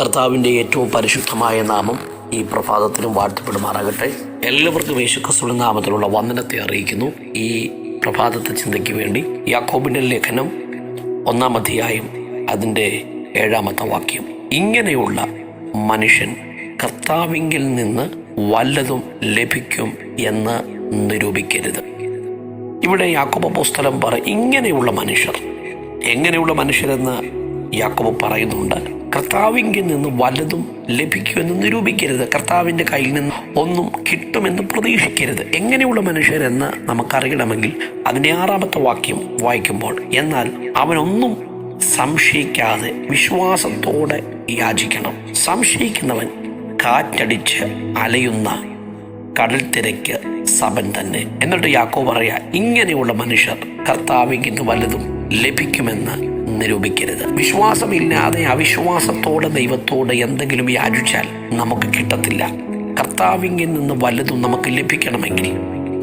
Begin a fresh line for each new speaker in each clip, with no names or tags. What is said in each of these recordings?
കർത്താവിന്റെ ഏറ്റവും പരിശുദ്ധമായ നാമം ഈ പ്രഭാതത്തിലും വാഴ്ത്തപ്പെടുമാറാകട്ടെ. എല്ലാവർക്കും യേശുക്രിസ്തുവിന്റെ നാമത്തിലുള്ള വന്ദനത്തെ അറിയിക്കുന്നു. ഈ പ്രഭാതത്തെ ചിന്തയ്ക്ക് വേണ്ടി യാക്കോബിന്റെ ലേഖനം ഒന്നാം അധ്യായം അതിന്റെ ഏഴാമത്തെ വാക്യം. ഇങ്ങനെയുള്ള മനുഷ്യൻ കർത്താവിങ്കിൽ നിന്ന് വല്ലതും ലഭിക്കും എന്ന് നിരൂപിക്കരുത്. ഇവിടെ യാക്കോബ പുസ്തകം പറ ഇങ്ങനെയുള്ള മനുഷ്യർ എങ്ങനെയുള്ള മനുഷ്യരെന്ന് യാക്കോബ് പറയുന്നുണ്ട്. കർത്താവിങ്കിൽ നിന്ന് വലതും ലഭിക്കുമെന്ന് നിരൂപിക്കരുത്. കർത്താവിന്റെ കയ്യിൽ നിന്ന് ഒന്നും കിട്ടുമെന്ന് പ്രതീക്ഷിക്കരുത്. എങ്ങനെയുള്ള മനുഷ്യരെന്ന് നമുക്കറിയണമെങ്കിൽ അതിന്റെ ആറാമത്തെ വാക്യം വായിക്കുമ്പോൾ എന്നാൽ അവനൊന്നും സംശയിക്കാതെ വിശ്വാസത്തോടെ യാചിക്കണം. സംശയിക്കുന്നവൻ കാറ്റടിച്ച് അലയുന്ന കടൽ തിരക്ക് സഭൻ തന്നെ. എന്നിട്ട് യാക്കോ പറയാ ഇങ്ങനെയുള്ള മനുഷ്യർ കർത്താവിൽ നിന്ന് വലുതും ലഭിക്കുമെന്ന് നിരൂപിക്കരുത്. വിശ്വാസമില്ലാതെ അവിശ്വാസത്തോടെ ദൈവത്തോട് എന്തെങ്കിലും യാചിച്ചാൽ നമുക്ക് കിട്ടത്തില്ല. കർത്താവിങ്കിൽ നിന്ന് വല്ലതും നമുക്ക് ലഭിക്കണമെങ്കിൽ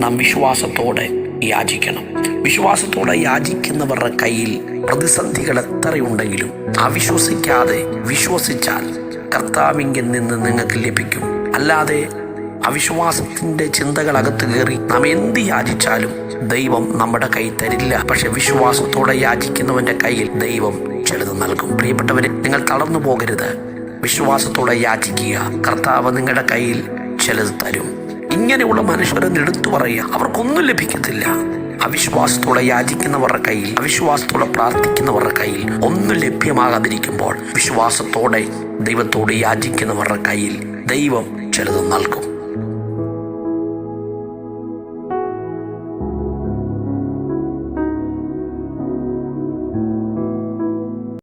നാം വിശ്വാസത്തോടെ യാചിക്കണം. വിശ്വാസത്തോടെ യാചിക്കുന്നവരുടെ കയ്യിൽ പ്രതിസന്ധികൾ എത്രയുണ്ടെങ്കിലും അവിശ്വസിക്കാതെ വിശ്വസിച്ചാൽ കർത്താവിങ്കിൽ നിന്ന് നിങ്ങൾക്ക് ലഭിക്കും. അല്ലാതെ അവിശ്വാസത്തിന്റെ ചിന്തകൾ അകത്ത് കയറി നാം എന്ത് യാചിച്ചാലും ദൈവം നമ്മുടെ കൈ തരില്ല. പക്ഷെ വിശ്വാസത്തോടെ യാചിക്കുന്നവന്റെ കയ്യിൽ ദൈവം ചിലത് നൽകും. പ്രിയപ്പെട്ടവരെ നിങ്ങൾ തളർന്നു പോകരുത്. വിശ്വാസത്തോടെ യാചിക്കുക. കർത്താവ് നിങ്ങളുടെ കയ്യിൽ ചിലത് തരും. ഇങ്ങനെയുള്ള മനുഷ്യരെ എടുത്തു പറയുക അവർക്കൊന്നും ലഭിക്കത്തില്ല. അവിശ്വാസത്തോടെ യാചിക്കുന്നവരുടെ കയ്യിൽ അവിശ്വാസത്തോടെ പ്രാർത്ഥിക്കുന്നവരുടെ കയ്യിൽ ഒന്നും ലഭ്യമാകാതിരിക്കുമ്പോൾ വിശ്വാസത്തോടെ ദൈവത്തോട് യാചിക്കുന്നവരുടെ കയ്യിൽ ദൈവം ചിലത് നൽകും.